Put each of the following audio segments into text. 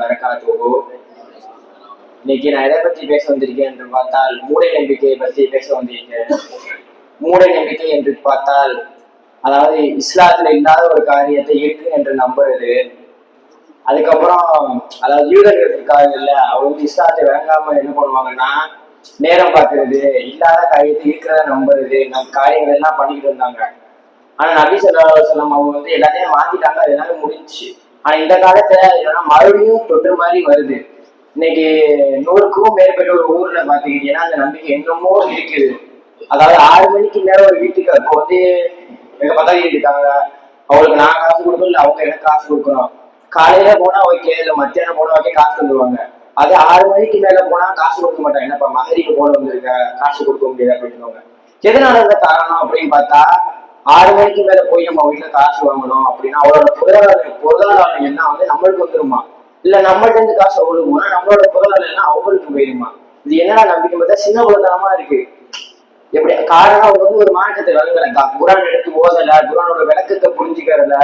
வரகாத்துஹு இன்னைக்கு நான் எதை பற்றி பேச வந்திருக்கேன் என்று பார்த்தால் மூட நம்பிக்கையை பற்றி பேச வந்திருக்கேன். மூட நம்பிக்கை என்று பார்த்தால் அதாவது இஸ்லாத்துல இல்லாத ஒரு காரியத்தை இருக்கு என்று நம்புறது. அதுக்கப்புறம் அதாவது யூதர்கள் இருக்காங்க இல்ல அவங்க வந்து இஸ்லாத்தை விளங்காம என்ன பண்ணுவாங்கன்னா நேரம் பார்க்கறது இல்லாத காரியத்தை இருக்கிறத நம்புறது நம் காரியங்கள் எல்லாம் பண்ணிக்கிட்டு இருந்தாங்க. ஆனா நபி சொல்லா சொல்லம் அவங்க வந்து எல்லாத்தையும் மாத்திட்டாங்க அதனால முடிஞ்சு முடிஞ்சுச்சு. ஆனா இந்த காலத்துல இதெல்லாம் மறுபடியும் தொற்று மாதிரி வருது. இன்னைக்கு நூறுக்கும் மேற்பட்ட ஒரு ஊர்ல பாத்துக்கிட்டீங்கன்னா அந்த நம்பிக்கை இன்னமும் இருக்குது. அதாவது ஆறு மணிக்கு மேல ஒரு வீட்டுக்கு அப்போ வந்து எங்க பதவி இருக்காங்க அவங்களுக்கு நான் காசு கொடுக்கணும் இல்ல அவங்க எனக்கு காசு கொடுக்கணும். காலையில போனா ஓகே இல்ல மத்தியானம் போனா ஓகே காசு தந்துருவாங்க. அது ஆறு மணிக்கு மேல போனா காசு கொடுக்க மாட்டாங்க. என்னப்பா மகரிக்கு போல வந்திருக்க காசு கொடுக்க முடியாது அப்படின்னு எதனால இந்த காரணம் அப்படின்னு பார்த்தா ஆறு மணிக்கு மேல போய் நம்ம வீட்டுல காசு வாங்கணும் அப்படின்னா அவரோட பொருளாதார பொருளாதாரம் எண்ணம் வந்து நம்மளுக்கு வந்துருமா இல்ல நம்மள்ட்ட இருந்து காசு அவங்களுக்கு போனா நம்மளோட பொருளாதாரம் என்ன அவங்களுக்கு போயிருமா இது என்னடா நம்பிக்கை பார்த்தா சின்ன குழந்தனமா இருக்கு. எப்படி? காரணம் அவங்க வந்து ஒரு மார்க்கத்தை விளங்கல குரான் எடுத்து ஓதல குரானோட விளக்கத்தை புரிஞ்சுக்கிறல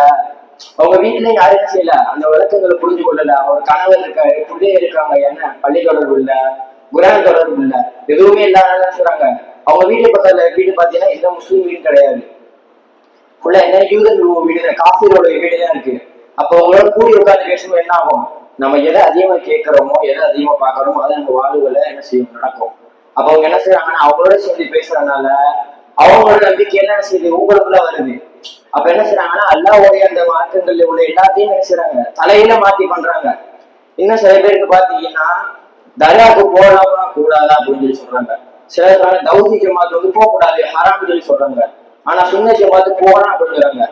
அவங்க வீட்டுலயும் யாரும் என்ன செய்யல? அந்த விளக்கங்களை புரிஞ்சு கொள்ளல. அவங்க கணவர் இருக்காரு பிள்ளைய இருக்காங்க. என்ன? பள்ளி தொடர்பு இல்ல குரான் தொடர்பு இல்ல. எதுவுமே இல்லாத சொல்றாங்க. அவங்க வீட்டு பக்கத்துல வீடு பாத்தீங்கன்னா எந்த முஸ்லீம் வீடும் கிடையாது. ஃபுல்லா என்ன யூதர் வீடு காஃபிரோட வீடு தான் இருக்கு. அப்போ அவங்களோட கூடி உட்கார்ந்து பேசும்போது என்ன ஆகும்? நம்ம எதை அதிகமா கேட்கிறோமோ எதை அதிகமா பார்க்கறோமோ அதை நம்ம வாழ்வுகளை என்ன செய்யும்? நடக்கும். அப்ப அவங்க என்ன செய்யறாங்கன்னா அவங்களோட சேர்ந்து பேசுறதுனால அவங்களோட நம்பிக்கை என்ன செய்யுது? உங்களுக்குள்ள வருது. அப்ப என்ன செய்யறாங்கன்னா அல்லாவுடைய அந்த மாற்றங்கள்ல உள்ள எல்லாத்தையும் என்ன செய்யறாங்க தலையில மாத்தி பண்றாங்க. இன்னும் சில பேருக்கு பாத்தீங்கன்னா தர்காவுக்கு போகலாமா கூடாதா அப்படின்னு சொல்லி சொல்றாங்க. சில பேர் தௌதி ஜமாத் வந்து போக கூடாது ஹராம்னு சொல்லி சொல்றாங்க. ஆனா சுன்ன ஜமாத்து போகலாம் அப்படின்னு சொல்றாங்க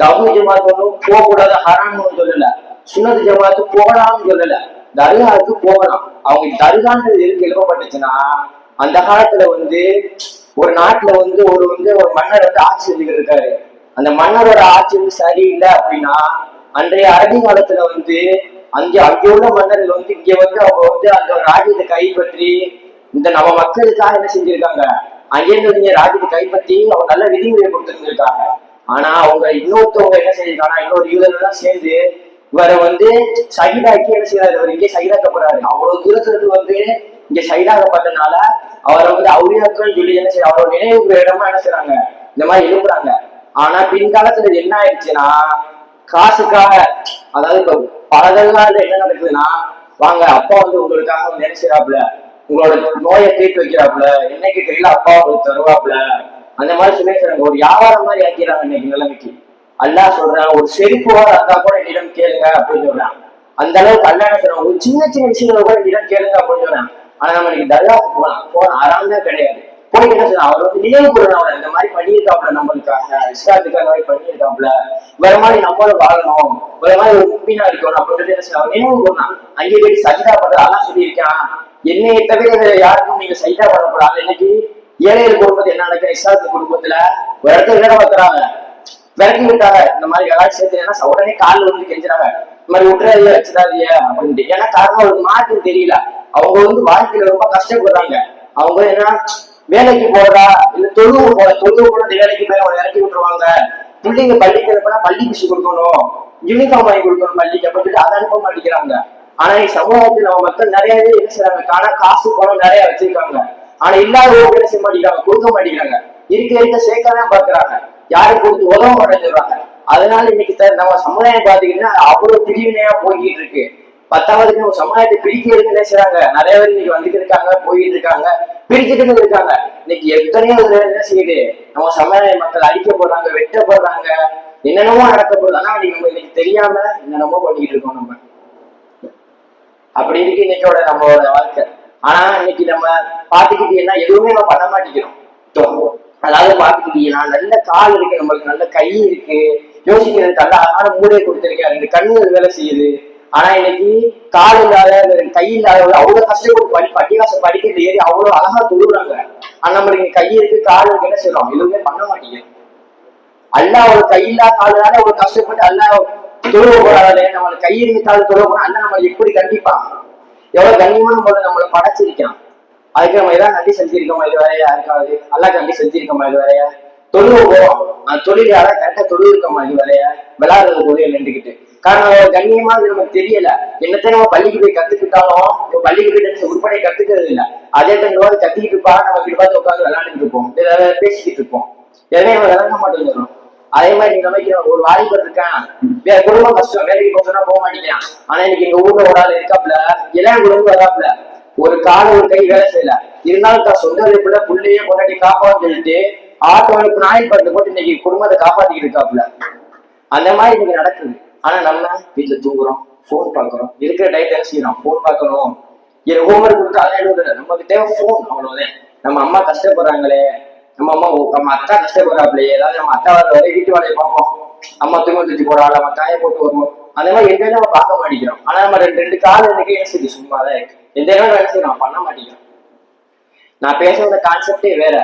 தகு ஜமாத் ஒன்றும் போக கூடாது ஹராம்னு சொல்லல. சுண்ணத்து ஜமாத்து போகலாம்னு சொல்லல. தர்காவுக்கு போகலாம். அவங்க தர்கான்றது எதுக்கு எழுப்பப்பட்டுச்சுன்னா அந்த காலத்துல வந்து ஒரு நாட்டுல வந்து ஒரு வந்து ஒரு மன்னர் வந்து ஆட்சி செஞ்சுக்கிட்டு இருக்காரு. அந்த மன்னரோட ஆட்சி வந்து சரியில்லை அப்படின்னா அன்றைய அரபி காலத்துல வந்து அங்கே அங்கே உள்ள மன்னர்கள் வந்து இங்க வந்து அவங்க வந்து அந்த ராஜ்யத்தை கைப்பற்றி இந்த நம்ம மக்களுக்காக என்ன செஞ்சிருக்காங்க? அங்கேருந்து நீங்க ராஜ்யத்தை கைப்பற்றி அவங்க நல்ல விதிமுறை கொடுத்துருந்துருக்காங்க. ஆனா அவங்க இன்னொருத்தவங்க என்ன செஞ்சிருக்காங்கன்னா இன்னொரு யூதர்கள் சேர்ந்து இவரை வந்து சகிதாக்கி என்ன செய்யறாரு இவர் இங்கே சகிதாக்கப்படுறாரு அவ்வளவு தூரத்துல இருந்து வந்து இங்க சைடாகப்பட்டனால அவரை வந்து அவுரியாக்கள் சொல்லி என்ன செய்ய அவரோட நினைவு இடமா என்ன செய்யறாங்க இந்த மாதிரி எழுப்புறாங்க. ஆனா பின்காலத்துல இது என்ன ஆயிடுச்சுன்னா காசுக்காக அதாவது இப்ப பலதெல்லாம் என்ன நடக்குதுன்னா வாங்க அப்பா வந்து உங்களுக்காக வந்து என்ன செய்யறாப்புல உங்களோட நோயை தீர்த்து வைக்கிறாப்புல என்னைக்கு கையில அப்பா உங்களுக்கு தருவாப்புல அந்த மாதிரி சொல்லி ஒரு வியாபாரம் மாதிரி ஆக்கிறாங்க இன்னைக்கு நிலைமைக்கு. அல்லா சொல்றான் ஒரு செருப்பு வார இருந்தா கூட என்னிடம் கேளுங்க அப்படின்னு சொல்றான். அந்த அளவுக்கு அல்லா என்ன ஒரு சின்ன சின்ன விஷயங்களை கூட என்னிடம் கேளுங்க அப்படின்னு சொல்றான். ஆனா நம்ம இன்னைக்கு தர்காவுக்கு போலாம் போன ஆறாம் தான் கிடையாது. போய் என்ன சொல்றான் அவர் வந்து நினைவு கூறணும் அவர் இந்த மாதிரி பண்ணியிருக்காப்ல நம்மளுக்காக இஸ்லாத்துக்காக அந்த மாதிரி பண்ணியிருக்காப்ல வேற மாதிரி நம்மளும் வாழணும் வேற மாதிரி ஒரு முப்பினா இருக்கணும் அப்படின்னு என்ன சொல்றான் நினைவு கூறணும் அங்கே போய் சஜிதா பண்ற அதான் சொல்லியிருக்கான் என்னையை தவிர யாருக்கும் நீங்க சஜிதா பண்ணக்கூடாது இன்னைக்கு ஏழைகள் குடும்பத்தை என்ன நடக்கிற இஸ்லாத்து குடும்பத்துல ஒரு இடத்துல வேலை பார்க்கறாங்க. விரட்டி விட்டாங்க. இந்த மாதிரி யாராச்சும் சேர்த்துனா உடனே காலில் வந்து கெஞ்சுறாங்க. இந்த மாதிரி விட்டுறாதீங்க வச்சிடாதீங்க அப்படின்ட்டு. ஏன்னா காரணம் அவருக்கு மாற்றம் தெரியல. அவங்க வந்து வாழ்க்கையில ரொம்ப கஷ்டப்படுறாங்க. அவங்க என்ன வேலைக்கு போறதா? இல்ல தொழுவு போற தொழுவு கூட இந்த வேலைக்கு போய் அவங்க இறக்கி விட்டுருவாங்க. பிள்ளைங்க பள்ளிக்கு அனுப்பினா பள்ளி பிசு கொடுக்கணும். யூனிஃபார்ம் வாங்கி கொடுக்கணும் பள்ளிக்கு அப்படின்னு அதை அனுப்ப மாட்டேங்கிறாங்க. ஆனா இந்த சமூகத்தில் நம்ம மக்கள் நிறைய பேர் என்ன செய்றாங்க? ஆனா காசு பணம் நிறைய வச்சிருக்காங்க. ஆனா இல்லாத ஒரு என்ன செய்ய மாட்டேங்கிறாங்க? கொடுக்க மாட்டேங்கிறாங்க. இருக்க இருக்க சேர்க்கதான் பாக்குறாங்க யாரும் கொடுத்து உதவ மாட்டேங்கிறாங்க அதனால இன்னைக்கு நம்ம சமுதாயம் பாத்தீங்கன்னா அவ்வளவு பிரிவினையா போய்கிட்டு இருக்கு. பத்தாவதுக்கு நம்ம சமுதாயத்தை பிரிக்கிறதுக்கு என்ன செய்றாங்க? நிறைய பேர் இன்னைக்கு வந்துட்டு இருக்காங்க போயிட்டு இருக்காங்க பிரிச்சுட்டு இருக்காங்க. இன்னைக்கு எத்தனையோ என்ன செய்யுது? நம்ம சமுதாய மக்கள் அழிக்கப்படுறாங்க வெட்டப்படுறாங்க. என்னென்னமோ நடக்கப்படுது ஆனா நம்ம இன்னைக்கு தெரியாம என்னென்னமோ பண்ணிக்கிட்டு இருக்கோம் நம்ம. அப்படி இருக்கு இன்னைக்கோட நம்மளோட வாழ்க்கை. ஆனா இன்னைக்கு நம்ம பாத்துக்கிட்டீங்கன்னா எதுவுமே நம்ம பண்ண மாட்டேங்கிறோம். அதாவது பாத்துக்கிட்டீங்கன்னா நல்ல கால் இருக்கு நம்மளுக்கு நல்ல கை இருக்கு. யோசிக்கிறதுக்கு நல்ல அழகான மூளையை கொடுத்துருக்கேன். ரெண்டு கண்ணுகள் வேலை செய்யுது. ஆனா இன்னைக்கு கால் இல்லாத கை இல்லாத அவ்வளவு கஷ்டப்பட்டு படி பட்டிகாசம் படிக்கிறது ஏறி அவ்வளவு அழகா தொழுறாங்க. ஆனா நம்மளுக்கு கை இருக்கு கால் இருக்கு என்ன செய்யறோம்? எதுவுமே பண்ண மாட்டேங்குது. அல்லா ஒரு கையில்லா காலால ஒரு கஷ்டப்பட்டு அல்லா தொழுவ போறாரு நம்மளுக்கு கை இருக்கு தொழுவ போனா அல்லாஹ் நம்மளை எப்படி கண்டிப்பான்? எவ்வளவு கண்ணியமான போல நம்மளை படைச்சிருக்கான். அதுக்கு நம்ம ஏதாவது நன்றி செஞ்சிருக்கோமா இது வேறையா யாருக்காவது அல்லாஹ் நன்றி செஞ்சிருக்கோமா இது வேறையா தொழுவ போறோம் அந்த தொழில் யாரா கரெக்டா தொழில் இருக்கோமா இது வேறையா விளையாடுறது தொழில் நின்றுக்கிட்டு. காரணம் கண்ணியமா அது நமக்கு தெரியல. என்னத்த நம்ம பள்ளிக்கு போய் கத்துக்கிட்டாலும் பள்ளிக்கு போயிட்டு உருப்படியை கத்துக்கிறது இல்ல. அதே டைம் கத்திக்கிட்டு இருப்பா நம்ம கிட்ட பார்த்து உட்காந்து விளையாண்டுட்டு இருப்போம். பேசிக்கிட்டு இருப்போம். எதுவுமே நம்ம விளங்க மாட்டேங்கிறோம் அதே மாதிரி நீங்க சமைக்கிற ஒரு வாலிபர் இருக்கான். வேற குடும்பம் கஷ்டம் வேலைக்கு போக போக மாட்டேங்கிறான். ஆனா இன்னைக்கு எங்க ஊர்ல ஒரு ஆள் இருக்காப்ல எல்லாம் குடும்பம் வராப்ல ஒரு கால ஒரு கை வேலை செய்யல. இருந்தாலும் தான் சொந்த வீட்டுல புள்ளையே கொண்டாடி காப்பான்னு சொல்லிட்டு ஆட்டோனுக்கு நாய் படத்தை போட்டு இன்னைக்கு குடும்பத்தை காப்பாத்திக்கிட்டு இருக்காப்ல அந்த மாதிரி இன்னைக்கு நடக்குது. ஆனா நம்ம வீட்டுல தூங்குறோம் போன் பார்க்கறோம். இருக்கிற டைட் என்ன செய்யறோம்? போன் பாக்கணும் என் ஹோம்ஒர்க் கொடுத்து அதெல்லாம் எழுதுல. நமக்கு தேவை ஃபோன் அவ்வளவுதான். நம்ம அம்மா கஷ்டப்படுறாங்களே. நம்ம அம்மா நம்ம அக்கா கஷ்டப்படுறாங்களே ஏதாவது நம்ம அத்தா வர வரை வீட்டு வேலையை பார்ப்போம் அம்மா துணி தூக்கி போறாள் நம்ம தாயை போட்டு வருவோம் அந்த மாதிரி எந்த நம்ம பார்க்க மாட்டேங்கிறோம் ஆனா நம்ம ரெண்டு ரெண்டு கால் எனக்கு என்ன செய்யுது சும்மா தான் இருக்கு எந்த நேரம் வேலை செய்யணும் பண்ண மாட்டேங்கிறோம் நான் பேச வந்த கான்செப்டே வேற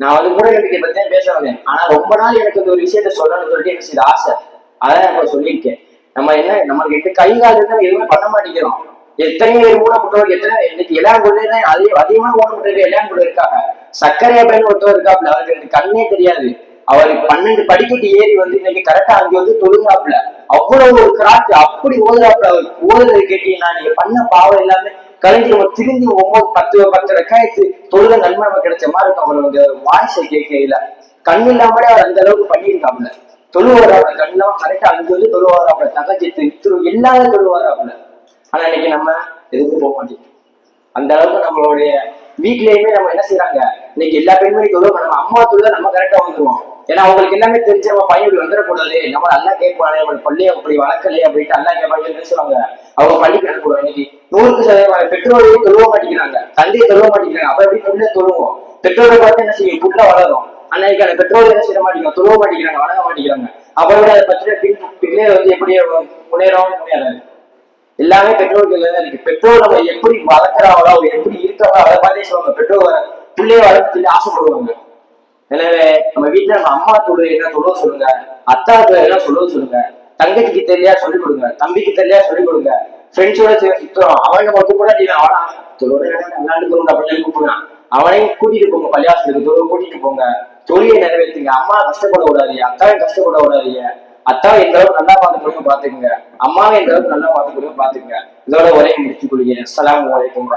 நான் வந்து கூட எனக்கு பத்தி தான் பேச வந்தேன் ஆனா ரொம்ப நாள் எனக்கு இந்த ஒரு விஷயத்த சொல்லணும்னு சொல்லிட்டு எனக்கு செய்த ஆசை அதான் நான் சொல்லியிருக்கேன் நம்ம என்ன நம்ம ரெண்டு கை கால் இருந்தா எதுவுமே பண்ண மாட்டேங்கிறோம் எத்தனை பேர் ஊனமுட்டவர் எத்தனை இன்னைக்கு எல்லாம் கொண்டு அதிக அதிகமா ஊனமுட்டவர் எல்லாம் கூட இருக்காங்க சர்க்கரை அப்படின்னு ஒருத்தவர் இருக்காப்ல அவருக்கு கண்ணே தெரியாது. அவர் பன்னெண்டு படிக்கட்டு ஏறி வந்து இன்னைக்கு கரெக்டா அங்க வந்து தொழுகாப்புல அவ்வளவு ஒரு கிராக்கு அப்படி ஓதுறாப்புல அவர். ஓதுறது கேட்டீங்கன்னா நீங்க பண்ண பாவம் எல்லாமே கலைஞர் நம்ம திரும்பி ஒவ்வொரு பத்து பத்து ரெக்காயத்து தொழுக நன்மை நமக்கு கிடைச்ச மாதிரி இருக்கும். அவரோட வாய்ஸை கேட்கையில கண் இல்லாமலே அவர் அந்த அளவுக்கு பண்ணியிருக்காப்புல. தொழுவாராப்புல கண் இல்லாம கரெக்டா அங்க வந்து தொழுவாராப்புல தகஜத்து திரு எல்லாரும் தொழுவாராப்புல ஆனா இன்னைக்கு நம்ம எதுவும் போக மாட்டேங்குது. அந்த அளவுக்கு நம்மளுடைய வீட்லயுமே நம்ம என்ன செய்யறாங்க இன்னைக்கு எல்லா பெண்மணி உதவும் நம்ம அம்மா தொழுவ நம்ம கரெக்டா வந்துருவோம் ஏன்னா அவங்களுக்கு எல்லாமே தெரிஞ்சு நம்ம பையன் இப்படி வந்துடக்கூடாது. நம்ம நல்லா கேட்பானே நம்ம பள்ளியை அப்படி வளர்க்கலையே அப்படின்ட்டு நல்லா கேட்பாங்கன்னு சொல்லுவாங்க? அவங்க பள்ளிக்கு அனுப்பக்கூடாது இன்னைக்கு நூறுக்கு சதவீதம் பெற்றோரையும் தொழுவ மாட்டேங்கிறாங்க. தந்தையை தொழுவ மாட்டேங்கிறாங்க. அப்ப எப்படி பிள்ளை தொழுவோம்? பெற்றோரை பார்த்து என்ன செய்யும்? புள்ள வளரும். அன்னைக்கு அந்த பெற்றோர் என்ன செய்ய மாட்டேங்கிறாங்க? தொழுவ மாட்டேங்கிறாங்க வணங்க மாட்டேங்கிறாங்க. அவரோட அதை பின் பிள்ளை வந்து எப்படி முன்னேறவும் முன்னேறாது. எல்லாமே பெற்றோர் தான் இருக்கு. பெற்றோர் நம்ம எப்படி வளர்க்குறாங்களோ அவங்க எப்படி இருக்காங்களோ அதை மாதிரி சொல்லுவாங்க. பெற்றோர் பிள்ளைய வளர்த்து சொல்லி ஆசைப்படுவாங்க? எனவே நம்ம வீட்டுல நம்ம அம்மா தொழு என்ன சொல்ல சொல்லுங்க அத்தா தொழு என்ன சொல்லுவ சொல்லுங்க தங்கச்சிக்கு தெரியா சொல்லிக் கொடுங்க தம்பிக்கு தெரியா சொல்லிக் கொடுங்க ஃப்ரெண்ட்ஸோட சுத்தம் அவங்க மட்டும் கூட நீ அவனா? தொழிலோட விளையாண்டுக்கிறோம் அப்படின்னு சொல்லி கூப்பிடுறான். அவனையும் கூட்டிட்டு போங்க பள்ளியாசத்துக்கு தொழில் கூட்டிட்டு போங்க. தொழிலை நிறைவேற்றுங்க. அம்மா கஷ்டப்பட விடாதீங்க அத்தாவை கஷ்டப்பட விடாதீங்க அத்தா எந்த அளவுக்கு நல்லா பார்த்து பாத்துக்கங்க அம்மாவை எந்த அளவுக்கு நல்லா பார்த்து பாத்துக்கங்க இதோட உரையை முடிச்சு கொள்கிறேன். அஸ்ஸலாமு அலைக்கும்